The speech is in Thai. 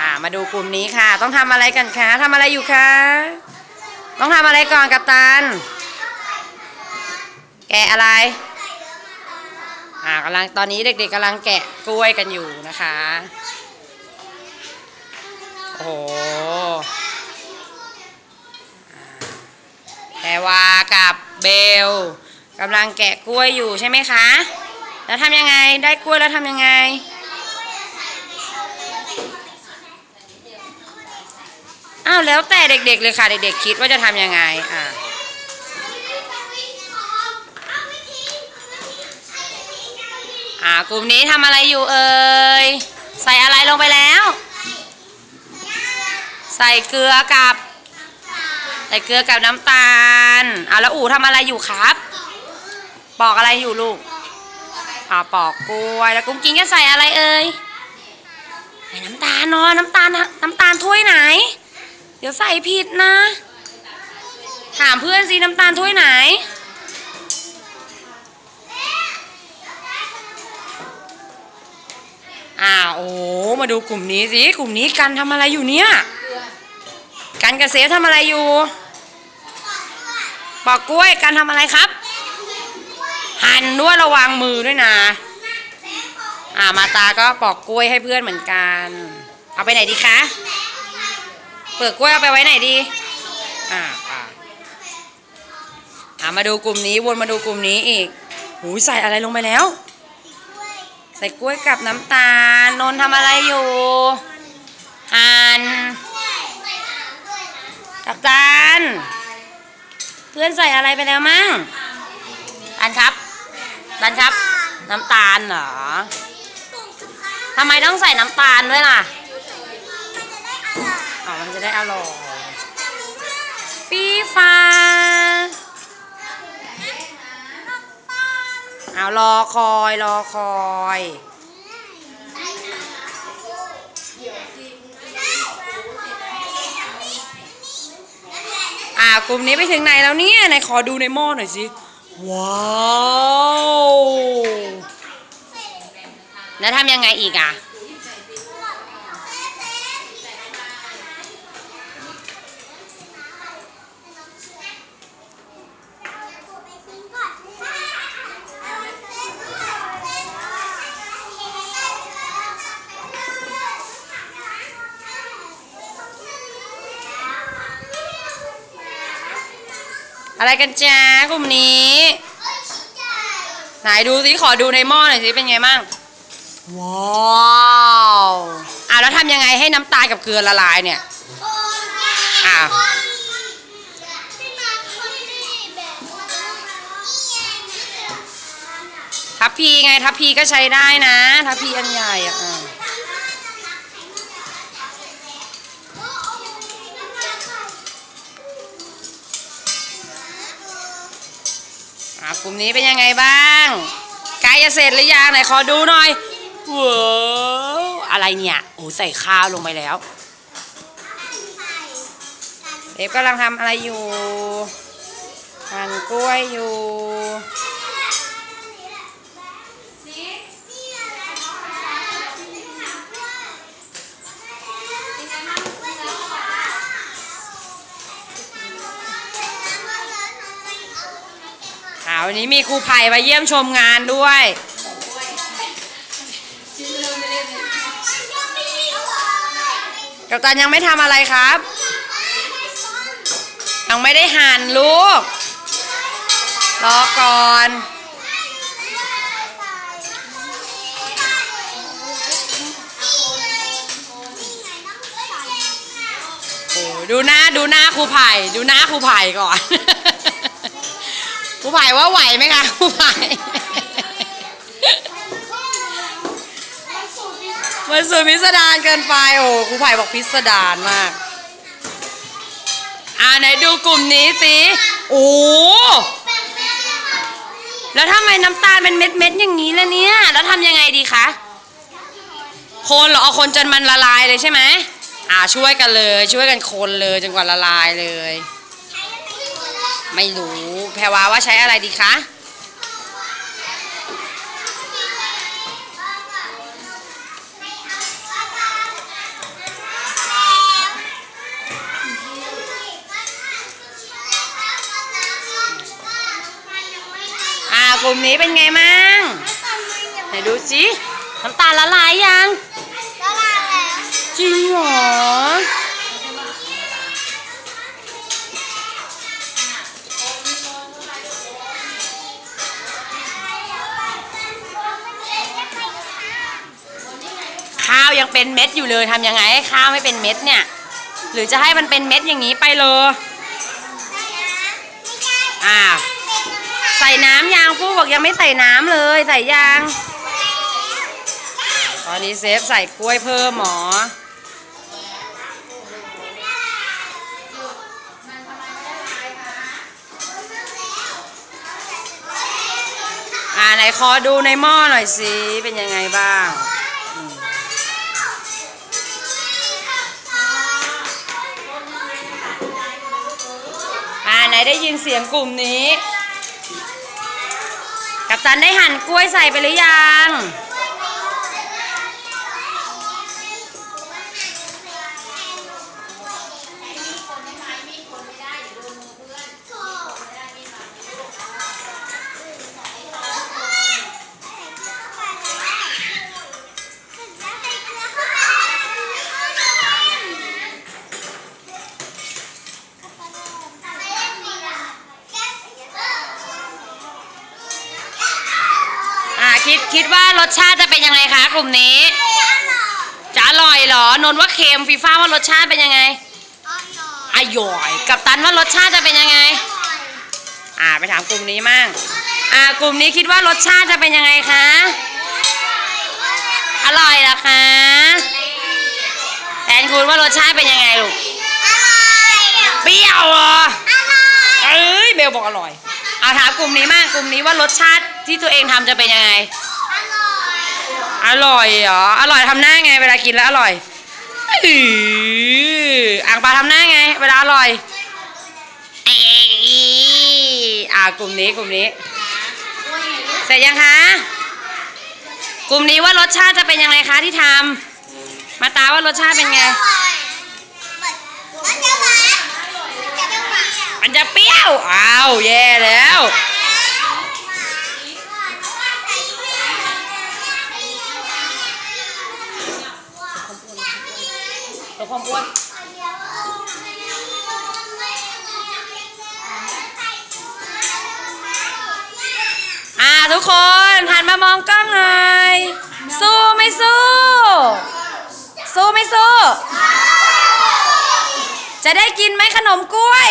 อ่ามาดูกลุ่มนี้ค่ะ ต้องทำอะไรกันคะทำอะไรอยู่คะต้องทำอะไรก่อนกัปตัน แกะอะไร อ่ากำลังตอนนี้เด็กๆกำลังแกะกล้วยกันอยู่นะคะ โอ้โหอ่าแพรวากับเบลกำลังแกะกล้วยอยู่ใช่ไหมคะ แล้วทำยังไงได้กล้วยแล้วทำยังไงาวแล้วแต่เด็กๆเลยค่ะเด็กๆคิดว่าจะทำยังไงอ่าอ่ากลุ่มนี้ทำอะไรอยู่เอ่ยใส่อะไรลงไปแล้ว ใส่เกลือกับใส่เกลือกับน้ำตาลอ่าแล้วอู๋ทำอะไรอยู่ครับ ปอกอะไรอยู่ลูกอ่าปอกกล้วยแล้วกุ้งกิ้งจะใส่อะไรเอ่ยใส่น้ำตาลเนาะน้ำตาลน้ำตาลถ้วยไหน ดี๋ยวใส่ผิดนะ ถามเพื่อนสิน้ำตาลถ้วยไหน อ่าโอ้มาดูกลุ่มนี้สิ กลุ่มนี้กันทำอะไรอยู่เนี่ย กันกับเซฟทำอะไรอยู่ปอกกล้วยกันทำอะไรครับ หั่นด้วยระวังมือด้วยนะ อ่ามาตาก็ปอกกล้วยให้เพื่อนเหมือนกัน เอาไปไหนดีคะ เปลือกกล้วยเอาไปไว้ไหนดี อ่าอ่าอ่ามาดูกลุ่มนี้วนมาดูกลุ่มนี้อีกหูยใส่อะไรลงไปแล้ว ใส่กล้วยกับน้ำตาล นนท์ทำอะไรอยู่หั่นกับตาลเพื่อนใส่อะไรไปแล้วมั่งตันครับตันครับ น้ำตาลเหรอทำไมต้องใส่น้ำตาลด้วยล่ะ มันจะได้อร่อย ปีฟ้า เอารอคอยรอคอยอ่ากลุ่มนี้ไปถึงไหนแล้วเนี่ยไหนขอดูในหม้อหน่อยสิ ว้าว แล้วทำยังไงอีกอะ อะไรกันจ้ากลุ่มนี้ ไหนดูสิขอดูในหม้อหน่อยสิเป็นไงมั่งว้าวอะแล้วทำยังไงให้น้ำตาลกับเกลือละลายเนี่ยอะทัพพีไงทัพพีก็ใช้ได้นะ ทัพพีอันใหญ่อะากลุ่มนี้เป็นยังไงบ้างใกล้จะเสร็จหรือยังไหนขอดูหน่อยว้าวอะไรเนี่ยโอ้ใส่ข้าวลงไปแล้วเอฟกำลังทำอะไรอยู่หั่นกล้วยอยู่ วันนี้มีครูไผ่มาเยี่ยมชมงานด้วย กัปตันยังไม่ทำอะไรครับ ยังไม่ได้หั่นลูก รอก่อนโอ้ดูหน้าดูหน้าครูไผ่ดูหน้าครูไผ่ก่อน ครูไผ่ว่าไหวไหมคะครูไผ่มันสุดพิสดารเกินไปโอ้ครูไผ่บอกพิสดารมาก อ่าไหนดูกลุ่มนี้สิโอ้แล้วทำไมน้ำตาลเป็นเม็ดๆอย่างนี้ล่ะเนี่ย แล้วทำยังไงดีคะ คนเหรอเอาคนจนมันละลายเลยใช่ไหมอ่าช่วยกันเลย ช่วยกันคนเลยจนกว่าละลายเลย ไม่รู้แพรวาว่าใช้อะไรดีคะกลุ่มนี้เป็นไงมั่งไหนดูสิน้ำตาลละลายยัง ละลายแล้ว จริงเหรอ ยังเป็นเม็ดอยู่เลยทำยังไงให้ข้าวไม่เป็นเม็ดเนี่ย หรือจะให้มันเป็นเม็ดอย่างนี้ไปเลยอ่าใส่น้ำยางฟูบอกยังไม่ใส่น้ำเลย ใส่ยาง ตอนนี้เซฟใส่กล้วยเพิ่มหมออ่าไหนขอดูในหม้อหน่อยสิ เป็นยังไงบ้าง ไหนได้ยินเสียงกลุ่มนี้ กับตันได้หั่นกล้วยใส่ไปหรือยัง คิดคิดว่ารสชาติจะเป็นยังไงคะกลุ่มนี้ จะอร่อยเหรอนนท์ว่าเค็มฟีฟ้าว่ารสชาติเป็นยังไงอร่อยกับตันว่ารสชาติจะเป็นยังไง อ่าไปถามกลุ่มนี้มั่งอ่ากลุ่มนี้คิดว่ารสชาติจะเป็นยังไงคะอร่อยเหรอคะแทนคุณว่ารสชาติเป็นยังไงลูกเปรี้ยวเหรอเอ้ยเบลบอกอร่อย เอาถามกลุ่มนี้มากกลุ่มนี้ว่ารสชาติที่ตัวเองทำจะเป็นยังไง อร่อยเหรอ อร่อยทำหน้าไง เวลากินแล้วอร่อยอื้ออ่างปลาทำหน้าไง เวลาอร่อยเอยอ่ากลุ่มนี้กลุ่มนี้เสร็จยังคะ กลุ่มนี้ว่ารสชาติจะเป็นยังไงคะที่ทำมาตาว่ารสชาติเป็นไง มันจะเปรี้ยว อ้าว แย่แล้ว ตัวความอ้วนอ่าทุกคนหันมามองกล้องหน่อย สู้ไม่สู้ สู้ไม่สู้ จะได้กินไหมขนมกล้วย